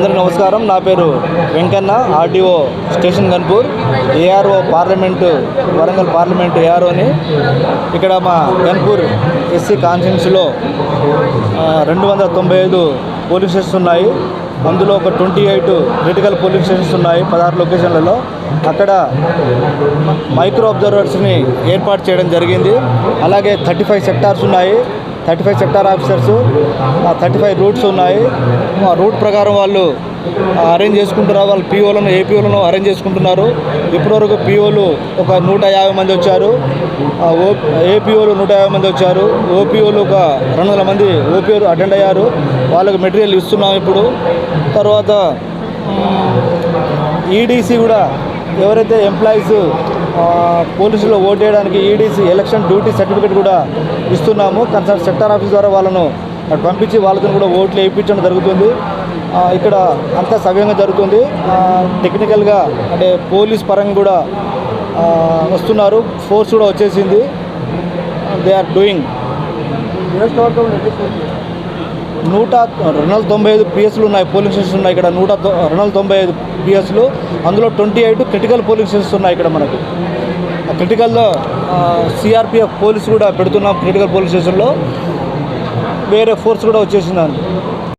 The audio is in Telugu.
అందరికీ నమస్కారం. నా పేరు Venkanna RDO station Ghanpur ARO parliament Warangal parliament ఏఆర్ఓని. ఇక్కడ మా గన్పూర్ ఎస్సీ కాన్ఫరెన్స్లో రెండు వందల తొంభై ఐదు పోలీస్ స్టేషన్స్ ఉన్నాయి. అందులో ఒక twenty eight critical police stations ఉన్నాయి పదహారు లొకేషన్లలో. అక్కడ మైక్రో అబ్జర్వర్స్ని ఏర్పాటు చేయడం జరిగింది. అలాగే థర్టీ ఫైవ్ సెక్టార్స్ ఉన్నాయి. Thirty five sector officers thirty five routes ఉన్నాయి. ఆ రూట్ ప్రకారం వాళ్ళు అరేంజ్ చేసుకుంటున్నారు. వాళ్ళు పీఓలను ఏపీఓలను అరేంజ్ చేసుకుంటున్నారు. ఇప్పటివరకు పీఓలు ఒక నూట యాభై మంది వచ్చారు. ఆ ఓ ఏపీఓలు నూట యాభై మంది వచ్చారు. ఓపీఓలు ఒక రెండు వందల మంది ఓపీఓలు అటెండ్ అయ్యారు. వాళ్ళకి మెటీరియల్ ఇస్తున్నాం ఇప్పుడు. తర్వాత ఈడీసీ కూడా ఎవరైతే ఎంప్లాయీస్ పోలీసులో ఓటు వేయడానికి ఈడీసీ ఎలక్షన్ డ్యూటీ సర్టిఫికేట్ కూడా ఇస్తున్నాము. కన్సర్న్ సెక్టర్ ఆఫీస్ ద్వారా వాళ్ళను పంపించి వాళ్ళతో కూడా ఓట్లు వేయించడం జరుగుతుంది. ఇక్కడ అంతా సవ్యంగా జరుగుతుంది. టెక్నికల్గా అంటే పోలీస్ పరంగా కూడా వస్తున్నారు. ఫోర్స్ కూడా వచ్చేసింది. దే ఆర్ డూయింగ్ నూట రెండు వందల తొంభై ఐదు పిఎస్లు ఉన్నాయి పోలింగ్ స్టేషన్స్ ఉన్నాయి ఇక్కడ. నూట రెండు వందల తొంభై ఐదు పిఎస్లు అందులో twenty eight critical polling stations ఉన్నాయి ఇక్కడ మనకు. ఆ క్రిటికల్లో సిఆర్పిఎఫ్ పోలీస్ కూడా పెడుతున్నాం క్రిటికల్ పోలీస్ స్టేషన్లో. వేరే ఫోర్స్ కూడా వచ్చేసిందండి